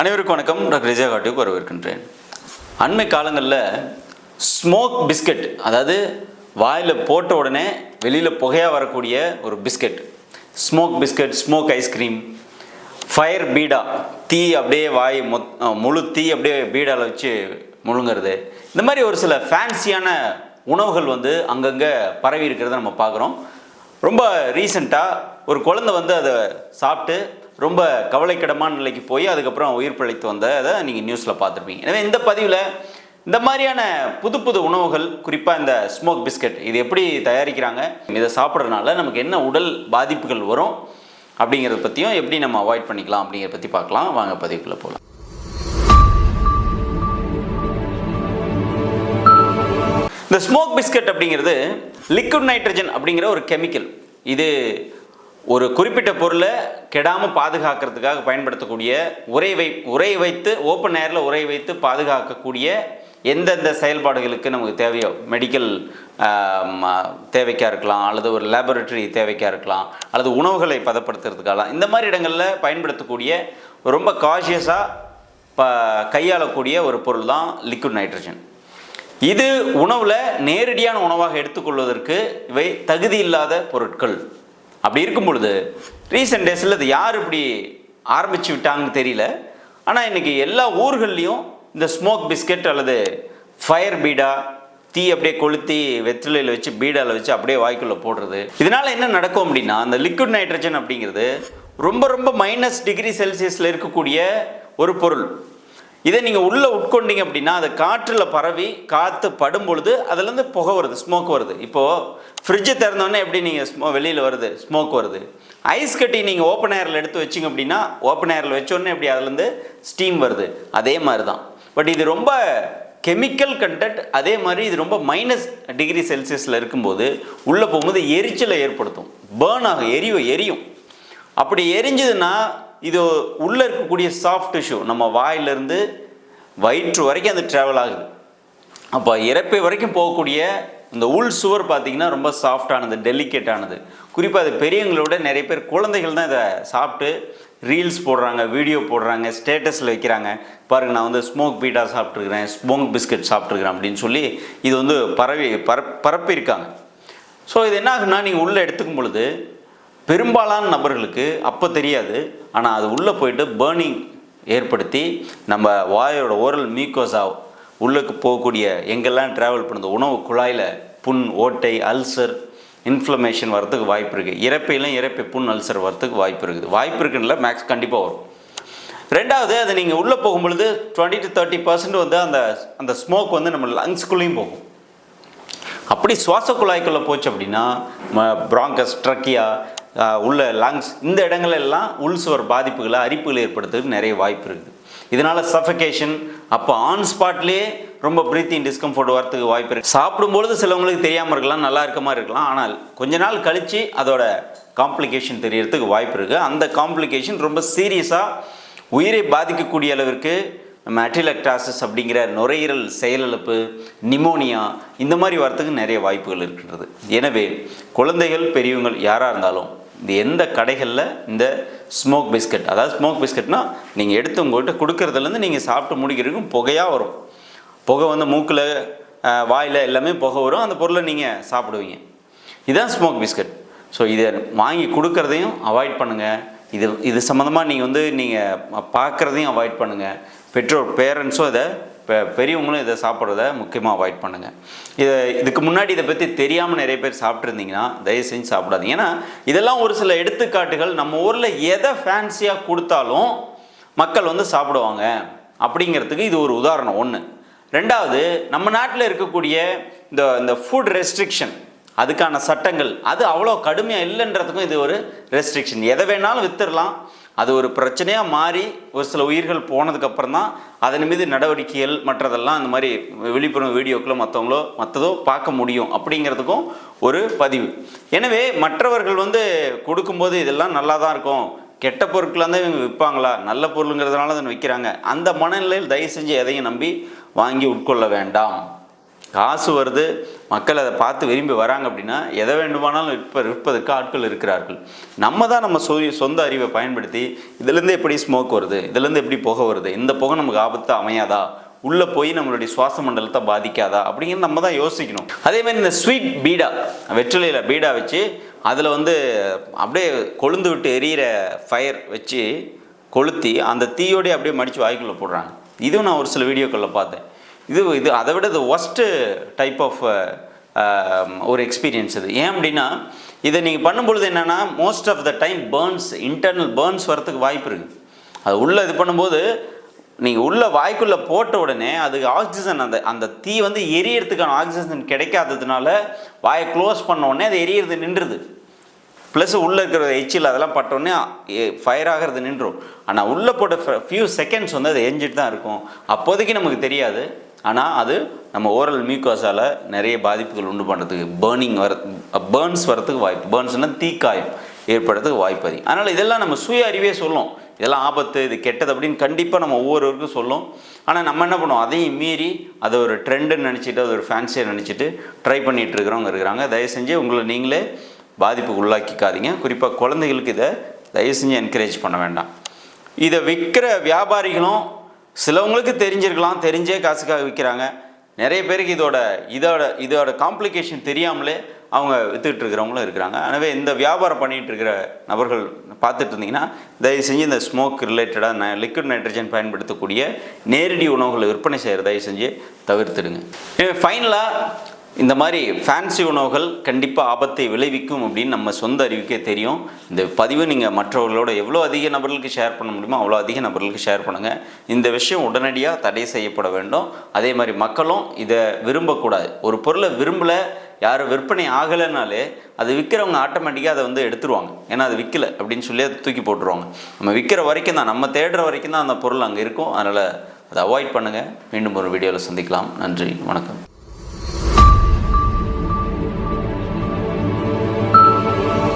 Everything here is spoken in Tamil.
அனைவருக்கும் வணக்கம். டாக்டர் விஜயா காட்டுக்கு வரவேற்கின்றேன். அண்மை காலங்களில் ஸ்மோக் பிஸ்கட் அதாவது வாயில் போட்ட உடனே வெளியில் புகையாக வரக்கூடிய ஒரு biscuit. Smoke biscuit smoke ice cream fire பீடா தீ அப்படியே வாய் மொத் முழு தீ அப்படியே பீடாவில் வச்சு முழுங்கிறது. இந்த மாதிரி ஒரு சில ஃபேன்சியான உணவுகள் வந்து அங்கங்கே பரவி இருக்கிறத நம்ம பார்க்குறோம். ரொம்ப ரீசண்டாக ஒரு குழந்தை வந்து அதை சாப்பிட்டு ரொம்ப கவலைக்கிடமான நிலைக்கு போய் அதுக்கப்புறம் உயிர் பிழைத்து வந்ததை நீங்கள் நியூஸில் பார்த்துருப்பீங்க. எனவே இந்த பதிவில் இந்த மாதிரியான புது புது உணவுகள் குறிப்பாக இந்த ஸ்மோக் பிஸ்கட் இது எப்படி தயாரிக்கிறாங்க இதை சாப்பிட்றதுனால நமக்கு என்ன உடல் பாதிப்புகள் வரும் அப்படிங்கிறத பற்றியும் எப்படி நம்ம அவாய்ட் பண்ணிக்கலாம் அப்படிங்கிறத பற்றி பார்க்கலாம். வாங்க பதிவுக்குள்ளே போகலாம் இந்த ஸ்மோக் பிஸ்கட் அப்படிங்கிறது லிக்விட் நைட்ரஜன் அப்படிங்கிற ஒரு கெமிக்கல் இது ஒரு குறிப்பிட்ட பொருளை கெடாமல் பாதுகாக்கிறதுக்காக பயன்படுத்தக்கூடிய உரை வை உரை வைத்து ஓப்பன் ஏரில் உரை வைத்து பாதுகாக்கக்கூடிய எந்தெந்த செயல்பாடுகளுக்கு நமக்கு தேவையோ மெடிக்கல் தேவைக்காக இருக்கலாம் அல்லது ஒரு லேபரட்டரி தேவைக்காக இருக்கலாம் அல்லது உணவுகளை பதப்படுத்துறதுக்காகலாம் இந்த மாதிரி இடங்களில் பயன்படுத்தக்கூடிய ரொம்ப காஷியஸாக ப கையாளக்கூடிய ஒரு பொருள் தான் லிக்விட் நைட்ரஜன் இது உணவில் நேரடியான உணவாக எடுத்துக்கொள்வதற்கு இவை தகுதி இல்லாத பொருட்கள். அப்படி இருக்கும் பொழுது ரீசெண்ட் டேஸில் அது யார் இப்படி ஆரம்பித்து விட்டாங்கன்னு தெரியல. ஆனால் இன்றைக்கி எல்லா ஊர்கள்லேயும் இந்த ஸ்மோக் பிஸ்கட் அல்லது ஃபயர் பீடா தீ அப்படியே கொளுத்தி வெற்றிலையில் வச்சு பீடாவில் வச்சு அப்படியே வாய்க்குள்ளே போடுறது. இதனால் என்ன நடக்கும் அப்படின்னா அந்த லிக்விட் நைட்ரஜன் அப்படிங்கிறது ரொம்ப ரொம்ப மைனஸ் டிகிரி செல்சியஸில் இருக்கக்கூடிய ஒரு பொருள். இதை நீங்கள் உள்ளே உட்கொண்டீங்க அப்படின்னா அது காற்றில் பரவி காற்று படும் பொழுது அதுலேருந்து புகை வருது ஸ்மோக் வருது. இப்போது ஃப்ரிட்ஜு திறந்தோடனே எப்படி நீங்கள் ஸ்மோ வெளியில் வருது? ஸ்மோக் வருது. ஐஸ் கட்டி நீங்கள் ஓப்பன் ஏரில் எடுத்து வச்சிங்க அப்படின்னா ஓப்பன் ஏரில் வச்சோடனே எப்படி அதுலேருந்து ஸ்டீம் வருது? அதே மாதிரி தான் பட் இது ரொம்ப கெமிக்கல் கண்டென்ட் அதே மாதிரி இது ரொம்ப மைனஸ் டிகிரி செல்சியஸில் இருக்கும்போது உள்ளே போகும்போது எரிச்சலை ஏற்படுத்தும். பேர்ன் ஆகும் எரியும் எரியும். அப்படி எரிஞ்சதுன்னா இது உள்ளே இருக்கக்கூடிய சாஃப்ட் டிஷ்யூ நம்ம வாயிலிருந்து வயிற்று வரைக்கும் அது ட்ராவல் ஆகுது. அப்போ இறப்பை வரைக்கும் போகக்கூடிய இந்த உள் சுவர் பார்த்திங்கன்னா ரொம்ப சாஃப்டானது டெலிகேட்டானது குறிப்பாக அது பெரியவங்களோட நிறைய பேர் குழந்தைகள் தான் இதை சாப்பிட்டு ரீல்ஸ் போடுறாங்க வீடியோ போடுறாங்க ஸ்டேட்டஸில் வைக்கிறாங்க. பாருங்க நான் வந்து ஸ்மோக் பீட்டா சாப்பிட்ருக்குறேன் ஸ்மோக் பிஸ்கட் சாப்பிட்ருக்குறேன் அப்படின்னு சொல்லி இது வந்து பரவி பர பரப்பியிருக்காங்க. ஸோ இது என்ன ஆகுன்னா நீங்கள் உள்ளே எடுத்துக்கும் பொழுது பெரும்பாலான நபர்களுக்கு அப்போ தெரியாது. ஆனால் அது உள்ளே போயிட்டு பேர்னிங் ஏற்படுத்தி நம்ம வாயோட ஓரல் மீக்கோசா உள்ளுக்கு போகக்கூடிய எங்கெல்லாம் ட்ராவல் பண்ணுது உணவு குழாயில் புண் ஓட்டை அல்சர் இன்ஃப்ளமேஷன் வரத்துக்கு வாய்ப்பு இருக்குது இறப்பையிலும் இறப்பை புண் அல்சர் வரத்துக்கு வாய்ப்பு இருக்குது. வாய்ப்பு இருக்குன்னு மேக்ஸ் கண்டிப்பாக வரும். ரெண்டாவது அது நீங்கள் உள்ளே போகும்பொழுது டுவெண்ட்டி டு தேர்ட்டி பர்சன்ட் வந்து அந்த அந்த ஸ்மோக் வந்து நம்ம லங்ஸ்குள்ளேயும் போகும். அப்படி சுவாச குழாய்க்குள்ளே போச்சு அப்படின்னா ப்ராங்கஸ் ட்ரக்கியா உள்ள லங்ஸ் இந்த இடங்களெல்லாம் உள் சுவர் பாதிப்புகளை அரிப்புகளை ஏற்படுத்துறதுக்கு நிறைய வாய்ப்பு இருக்குது. இதனால் சஃபகேஷன் அப்போ ஆன் ஸ்பாட்லேயே ரொம்ப பிரீத்திங் டிஸ்கம்ஃபர்ட் வரத்துக்கு வாய்ப்பு இருக்குது சாப்பிடும்பொழுது சிலவங்களுக்கு தெரியாமல் இருக்கலாம் நல்லா இருக்க மாதிரி இருக்கலாம் ஆனால் கொஞ்ச நாள் கழித்து அதோட காம்ப்ளிகேஷன் தெரியறதுக்கு வாய்ப்பு இருக்குது அந்த காம்ப்ளிகேஷன் ரொம்ப சீரியஸாக உயிரை பாதிக்கக்கூடிய அளவிற்கு மேட்ரிலக்டாசிஸ் அப்படிங்கிற நுரையீரல் செயலிழப்பு நிமோனியா இந்த மாதிரி வரத்துக்கு நிறைய வாய்ப்புகள் இருக்கின்றது. எனவே குழந்தைகள் பெரியவங்கள் யாராக இருந்தாலும் இந்த எந்த கடைகளில் இந்த ஸ்மோக் பிஸ்கட் அதாவது ஸ்மோக் பிஸ்கட்னா நீங்கள் எடுத்து உங்கள்கிட்ட கொடுக்குறதுலேருந்து நீங்கள் சாப்பிட்டு முடிக்கிறதுக்கும் புகையாக வரும். புகை வந்து மூக்கில் வாயில் எல்லாமே புகை வரும். அந்த பொருளை நீங்கள் சாப்பிடுவீங்க. இதுதான் ஸ்மோக் பிஸ்கட் ஸோ இதை வாங்கி கொடுக்குறதையும் அவாய்ட் பண்ணுங்கள் இது இது சம்மந்தமாக நீங்கள் வந்து நீங்கள் பார்க்குறதையும் அவாய்ட் பண்ணுங்கள் பெற்றோர் பேரண்ட்ஸும் இதை பெ பெரியவங்களும் இதை சாப்பிட்றத முக்கியமாக அவாய்ட் பண்ணுங்கள் இதை இதுக்கு முன்னாடி இதை பற்றி தெரியாமல் நிறைய பேர் சாப்பிட்ருந்தீங்கன்னா தயவு செஞ்சு சாப்பிடாதீங்க. ஏன்னா இதெல்லாம் ஒரு சில எடுத்துக்காட்டுகள் நம்ம ஊரில் எதை ஃபேன்சியாக கொடுத்தாலும் மக்கள் வந்து சாப்பிடுவாங்க. அப்படிங்கிறதுக்கு இது ஒரு உதாரணம் ஒன்று ரெண்டாவது நம்ம நாட்டில் இருக்கக்கூடிய இந்த இந்த ஃபுட் ரெஸ்ட்ரிக்ஷன் அதுக்கான சட்டங்கள் அது அவ்வளோ கடுமையாக இல்லைன்றதுக்கும் இது ஒரு ரெஸ்ட்ரிக்ஷன் எதை வேணாலும் வித்துடலாம் அது ஒரு பிரச்சனையாக மாறி ஒரு சில உயிர்கள் போனதுக்கப்புறம் தான் அதன் மீது நடவடிக்கைகள் மற்றதெல்லாம் இந்த மாதிரி விழிப்புணர்வு வீடியோக்களோ மற்றவங்களோ மற்றதோ பார்க்க முடியும் அப்படிங்கிறதுக்கும் ஒரு பதிவு. எனவே மற்றவர்கள் வந்து கொடுக்கும்போது இதெல்லாம் நல்லா தான் இருக்கும். கெட்ட பொருட்களாக தான் இவங்க விற்பாங்களா? நல்ல பொருளுங்கிறதுனால தான் விற்கிறாங்க. அந்த மனநிலையில் தயவு செஞ்சு எதையும் நம்பி வாங்கி உட்கொள்ள வேண்டாம். காசு வருது மக்கள் அதை பார்த்து விரும்பி வராங்க அப்படின்னா எதை வேண்டுமானாலும் விற்ப விற்பதற்கு ஆட்கள் இருக்கிறார்கள். நம்ம தான் நம்ம சொ சொந்த அறிவை பயன்படுத்தி இதுலேருந்து எப்படி ஸ்மோக் வருது இதுலேருந்து எப்படி புகை வருது இந்த புகை நமக்கு ஆபத்து அமையாதா உள்ளே போய் நம்மளுடைய சுவாச மண்டலத்தை பாதிக்காதா அப்படிங்கிறது நம்ம தான் யோசிக்கணும். அதே மாதிரி இந்த ஸ்வீட் பீடா வெற்றிலையில் பீடா வச்சு அதில் வந்து அப்படியே கொழுந்து விட்டு எரியிற ஃபயர் வச்சு கொளுத்தி அந்த தீயோடய அப்படியே மடித்து வாய்க்குள்ளே போடுறாங்க. இதுவும் நான் ஒரு சில வீடியோக்களில் பார்த்தேன். இது இது அதை விட இது ஒஸ்ட்டு டைப் ஆஃப் ஒரு எக்ஸ்பீரியன்ஸ் இது. ஏன் அப்படின்னா இதை நீங்கள் பண்ணும்பொழுது என்னென்னா most of the time burns internal burns வரத்துக்கு வாய்ப்பு இருக்குது அது உள்ளே இது பண்ணும்போது நீங்கள் உள்ள வாய்க்குள்ளே போட்ட உடனே அதுக்கு ஆக்சிஜன் அந்த அந்த தீ வந்து எரியறதுக்கான ஆக்சிஜன் கிடைக்காததுனால வாயை க்ளோஸ் பண்ண உடனே அது எரியறது நின்றுது. ப்ளஸ் உள்ளே இருக்கிற எச்சில் அதெல்லாம் பட்டோடனே ஃபயர் ஆகிறது நின்றும். ஆனால் உள்ளே போட்ட ஃபியூ செகண்ட்ஸ் வந்து அது எரிஞ்சிட்டு தான் இருக்கும். அப்போதைக்கு நமக்கு தெரியாது. ஆனால் அது நம்ம ஓரல் மியூக்கோஸால் நிறைய பாதிப்புகள் உண்டு பண்ணுறதுக்கு பேர்னிங் வர பேர்ன்ஸ் வரத்துக்கு வாய்ப்பு. பேர்ன்ஸ்னால் தீக்காயம் ஏற்படுறதுக்கு வாய்ப்பு அதிகம். அதனால் இதெல்லாம் நம்ம சுய அறிவே சொல்லும். இதெல்லாம் ஆபத்து இது கெட்டது அப்படின்னு கண்டிப்பாக நம்ம ஒவ்வொருவருக்கும் சொல்லும். ஆனால் நம்ம என்ன பண்ணுவோம்? அதையும் மீறி அதை ஒரு ட்ரெண்டுன்னு நினச்சிட்டு அது ஒரு ஃபேன்சியை நினச்சிட்டு ட்ரை பண்ணிகிட்டு இருக்கிறவங்க இருக்கிறாங்க. தயவு செஞ்சு உங்களை நீங்களே பாதிப்புக்கு உள்ளாக்கிக்காதீங்க. குறிப்பாக குழந்தைகளுக்கு இதை தயவு செஞ்சு என்கரேஜ் பண்ண வேண்டாம். இதை விற்கிற வியாபாரிகளும் சிலவங்களுக்கு தெரிஞ்சிருக்கலாம் தெரிஞ்சே காசுக்காக விற்கிறாங்க நிறைய பேருக்கு இதோட இதோட இதோட காம்ப்ளிகேஷன் தெரியாமலே அவங்க வித்துக்கிட்டு இருக்கிறவங்களும் இருக்கிறாங்க. எனவே இந்த வியாபாரம் பண்ணிகிட்டு இருக்கிற நபர்கள் பார்த்துட்டு இருந்தீங்கன்னா தயவு செஞ்சு இந்த ஸ்மோக் ரிலேட்டடாக ந லிக்விட் நைட்ரஜன் பயன்படுத்தக்கூடிய நேரடி உணவுகளை விற்பனை செய்கிற தயவு செஞ்சு தவிர்த்துடுங்க. ஃபைனலாக இந்த மாதிரி ஃபேன்சி உணவுகள் கண்டிப்பாக ஆபத்தை விளைவிக்கும் அப்படின்னு நம்ம சொந்த அறிவுக்கே தெரியும். இந்த பதிவு நீங்கள் மற்றவர்களோட எவ்வளோ அதிக நபர்களுக்கு ஷேர் பண்ண முடியுமோ அவ்வளோ அதிக நபர்களுக்கு ஷேர் பண்ணுங்கள் இந்த விஷயம் உடனடியாக தடை செய்யப்பட வேண்டும். அதே மாதிரி மக்களும் இதை விரும்பக்கூடாது. ஒரு பொருளை விரும்பலை யாரும் விற்பனை ஆகலைனாலே அது விற்கிறவங்க ஆட்டோமேட்டிக்காக அதை வந்து எடுத்துருவாங்க. ஏன்னா அது விற்கல அப்படின்னு சொல்லி அதை தூக்கி போட்டுருவாங்க. நம்ம விற்கிற வரைக்கும் தான் நம்ம தேடுற வரைக்கும் தான் அந்த பொருள் அங்கே இருக்கும். அதனால் அதை அவாய்ட் பண்ணுங்கள் மீண்டும் ஒரு வீடியோவில் சந்திக்கலாம். நன்றி வணக்கம்.